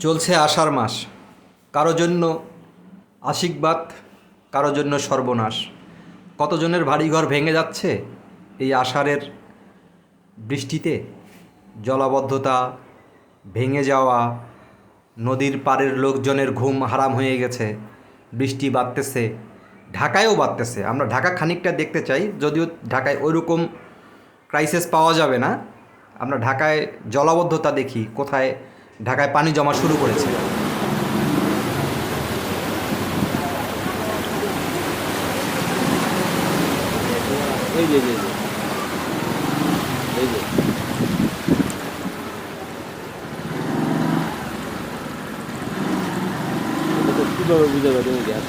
চলছে আষাঢ় মাস। কারও জন্য আশীর্বাদ, কারও জন্য সর্বনাশ। কতজনের বাড়িঘর ভেঙে যাচ্ছে এই আষাঢ়ের বৃষ্টিতে? জলাবদ্ধতা, ভেঙে যাওয়া, নদীর পাড়ের লোকজনের ঘুম হারাম হয়ে গেছে, বৃষ্টি বাড়তেছে, ঢাকায়ও বাড়তেছে। আমরা ঢাকা খানিকটা দেখতে চাই, যদিও ঢাকায় ওইরকম ক্রাইসিস পাওয়া যাবে না। আমরা ঢাকায় জলাবদ্ধতা দেখি, কোথায় ঢাকায় পানি জমা শুরু করেছে। কীভাবে গ্যাস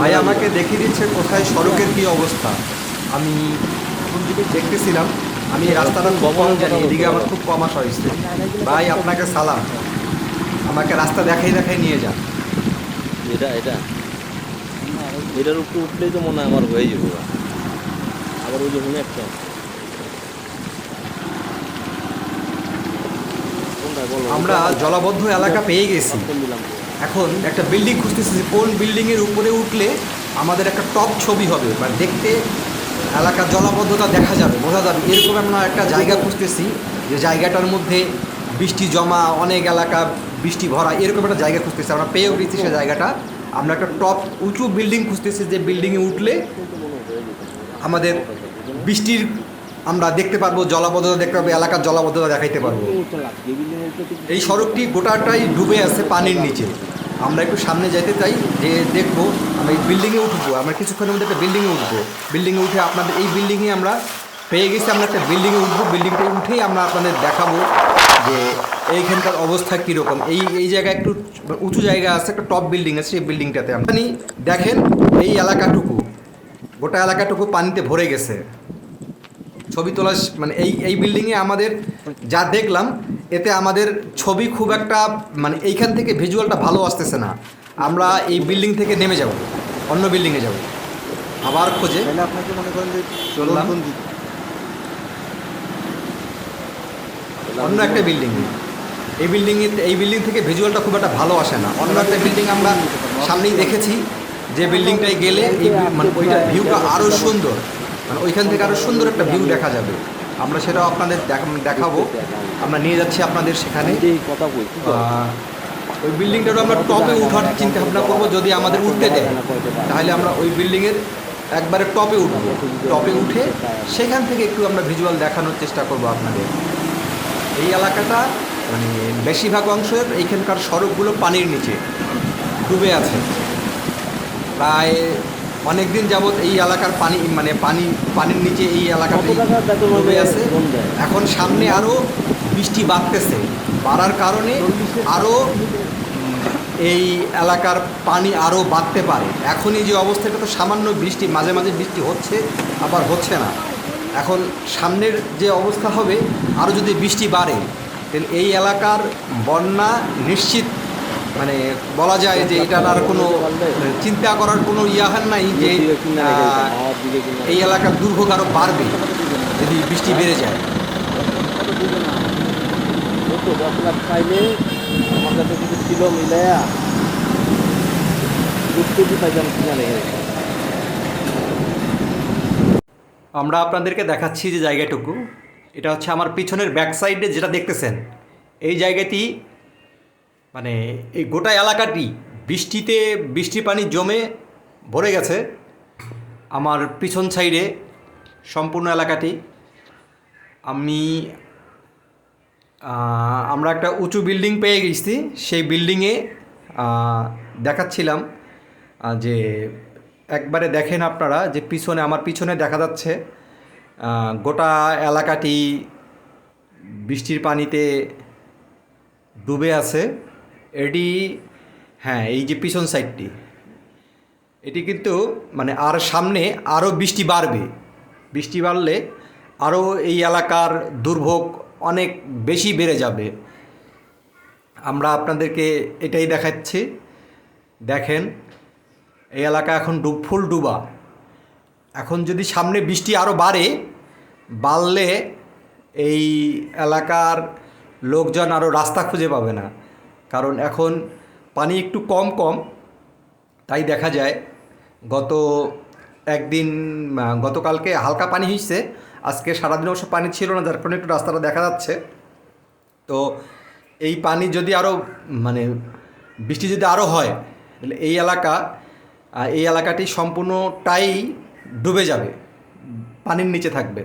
ভাই আমাকে দেখিয়ে দিচ্ছে কোথায় সড়কের কি অবস্থা। আমি দেখতেছিলাম আমি রাস্তাটা খুব কম জানি এদিকে আমার খুব কম আসা হয়েছে। ভাই আপনাকে সালাম। আমাকে রাস্তা দেখাই দেখাই নিয়ে যান। এটা এটা। এটার উপরে উঠলেই তো মনে হয় আমার হয়ে যাবে। আবার ওই যে মনে একটা। আমরা জলাবদ্ধ এলাকা পেয়ে গেছি। এখন একটা বিল্ডিং খুঁজতেছি। কোন বিল্ডিংয়ের উপরে উঠলে আমাদের একটা টপ ছবি হবে মানে দেখতে এলাকার জলাবদ্ধতা দেখা যাবে, বোঝা যাবে। এরকম আমরা একটা জায়গা খুঁজতেছি, যে জায়গাটার মধ্যে বৃষ্টি জমা, অনেক এলাকা বৃষ্টি ভরা, এরকম একটা জায়গা খুঁজতেছি। আমরা পেয়েও গেছি সে জায়গাটা। আমরা একটা টপ, উঁচু বিল্ডিং খুঁজতেছি, যে বিল্ডিংয়ে উঠলে। আমাদের বৃষ্টির আমরা দেখতে পারব, জলাবদ্ধতা দেখতে পারব, এলাকার জলাবদ্ধতা দেখাইতে পারব। এই সড়কটি গোটাটাই ডুবে আছে পানির নিচে। আমরা একটু সামনে যেতে চাই, যে দেখব আমরা এই বিল্ডিংয়ে উঠবো, আমরা কিছুক্ষণের মধ্যে একটা বিল্ডিংয়ে উঠবো। বিল্ডিংয়ে উঠে আপনাদের এই বিল্ডিংয়ে আমরা পেয়ে গেছি, আমরা একটা বিল্ডিংয়ে উঠবো। বিল্ডিংটা উঠেই আমরা আপনাদের দেখাবো যে এইখানকার অবস্থা কীরকম। এই এই জায়গায় একটু উঁচু জায়গা আছে, একটা টপ বিল্ডিং আছে, সেই বিল্ডিংটাতে আপনি দেখেন এই এলাকাটুকু, গোটা এলাকাটুকু পানিতে ভরে গেছে। ছবি তোলা মানে এই এই বিল্ডিংয়ে আমাদের যা দেখলাম এতে আমাদের ছবি খুব একটা মানে এইখান থেকে ভিজুয়ালটা ভালো আসতেছে না। আমরা এই বিল্ডিং থেকে নেমে যাব অন্য বিল্ডিংয়ে যাব। আবার খোঁজে। আপনাকে মনে করেন যে চললাম। অন্য একটা বিল্ডিং এই বিল্ডিং এই বিল্ডিং থেকে ভিজুয়ালটা খুব একটা ভালো আসে না। অন্য একটা বিল্ডিং আমরা সামনেই দেখেছি যে বিল্ডিংটায় গেলে এই মানে ওইটার ভিউটা আরও সুন্দর। মানে ওইখান থেকে আরও সুন্দর একটা ভিউ দেখা যাবে। আমরা সেটাও আপনাদের দেখ- দেখাবো। আমরা নিয়ে যাচ্ছি আপনাদের সেখানে। কথা ওই বিল্ডিংটারও আমরা টপে উঠার চিন্তা ভাবনা করব। যদি আমাদের উঠতে দেয়, তাহলে আমরা ওই বিল্ডিংয়ের একবারে টপে উঠবো। টপে উঠে সেখান থেকে একটু আমরা ভিজুয়াল দেখানোর চেষ্টা করব আপনাদের। এই এলাকাটা মানে বেশিরভাগ অংশের এইখানকার সড়কগুলো পানির নিচে ডুবে আছে। প্রায় অনেক দিন যাবৎ এই এলাকার পানি মানে পানি পানির নিচে এই এলাকাটা ডুবে আছে। এখন সামনে আরও বৃষ্টি বাড়তেছে। বাড়ার কারণে আরও এই এলাকার পানি আরও বাড়তে পারে। এখনই যে অবস্থাটা তো সামান্য বৃষ্টি মাঝে মাঝে বৃষ্টি হচ্ছে আবার হচ্ছে না। এখন সামনের যে অবস্থা হবে আরও যদি বৃষ্টি বাড়ে তাহলে এই এলাকার বন্যা নিশ্চিত মানে বলা যায় যে এটার আর কোনো চিন্তা করার কোনো ইয়াহার নাই যে এই এলাকার দুর্ভোগ আরও বাড়বে যদি বৃষ্টি বেড়ে যায় ওই দশ লাখ পাইলে আমার কাছে কিছু ছিল মিলাইয়া কিনা আমরা আপনাদেরকে দেখাচ্ছি যে জায়গাটুকু। এটা হচ্ছে আমার পিছনের ব্যাক সাইডে যেটা দেখতেছেন। এই জায়গাটি মানে এই গোটা এলাকাটি বৃষ্টিতে বৃষ্টি পানি জমে ভরে গেছে। আমার পিছন সাইডে সম্পূর্ণ এলাকাটি। আমি আমরা একটা উঁচু বিল্ডিং পেয়ে গেছি। সেই বিল্ডিংয়ে দেখাচ্ছিলাম যে একবারে দেখেন আপনারা যে পিছনে, আমার পিছনে দেখা যাচ্ছে গোটা এলাকাটি বৃষ্টির পানিতে ডুবে আছে। এটি হ্যাঁ এই যে পিছন সাইডটি, এটি কিন্তু মানে আর সামনে আরও বৃষ্টি বাড়বে। বৃষ্টি বাড়লে আরও এই এলাকার দুর্ভোগ অনেক বেশি বেড়ে যাবে। আমরা আপনাদেরকে এটাই দেখাচ্ছি। দেখেন, এই এলাকা এখন ডুব, ফুল ডুবা। এখন যদি সামনে বৃষ্টি আরও বাড়ে, বাড়লে এই এলাকার লোকজন আরও রাস্তা খুঁজে পাবে না। কারণ এখন পানি একটু কম কম, তাই দেখা যায়। গত একদিন গতকালকে হালকা পানি হয়েছে আজকে সারাদিন অবশ্য পানি ছিল না, যার কারণে একটু রাস্তাটা দেখা যাচ্ছে। তো এই পানি যদি আরও মানে বৃষ্টি যদি আরও হয়, তাহলে এই এলাকা এই এলাকাটি সম্পূর্ণটাই ডুবে যাবে, পানির নিচে থাকবে।